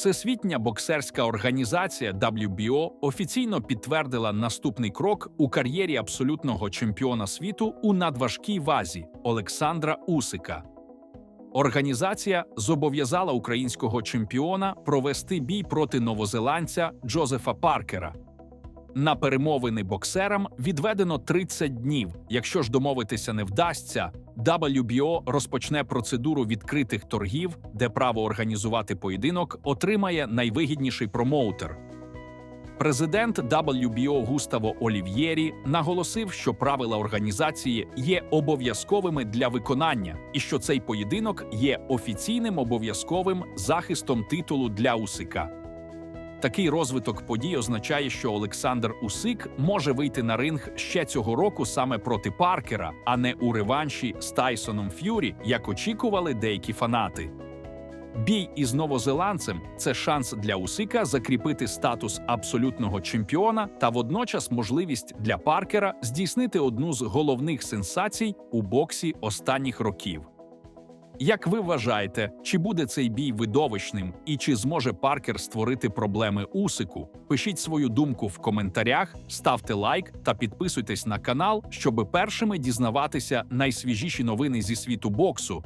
Всесвітня боксерська організація WBO офіційно підтвердила наступний крок у кар'єрі абсолютного чемпіона світу у надважкій вазі Олександра Усика. Організація зобов'язала українського чемпіона провести бій проти новозеландця Джозефа Паркера. На перемовини боксерам відведено 30 днів. Якщо ж домовитися не вдасться, WBO розпочне процедуру відкритих торгів, де право організувати поєдинок отримає найвигідніший промоутер. Президент WBO Густаво Олів'єрі наголосив, що правила організації є обов'язковими для виконання, і що цей поєдинок є офіційним обов'язковим захистом титулу для Усика. Такий розвиток подій означає, що Олександр Усик може вийти на ринг ще цього року саме проти Паркера, а не у реванші з Тайсоном Ф'юрі, як очікували деякі фанати. Бій із новозеландцем це шанс для Усика закріпити статус абсолютного чемпіона та водночас можливість для Паркера здійснити одну з головних сенсацій у боксі останніх років. Як ви вважаєте, чи буде цей бій видовищним і чи зможе Паркер створити проблеми Усику? Пишіть свою думку в коментарях, ставте лайк та підписуйтесь на канал, щоб першими дізнаватися найсвіжіші новини зі світу боксу.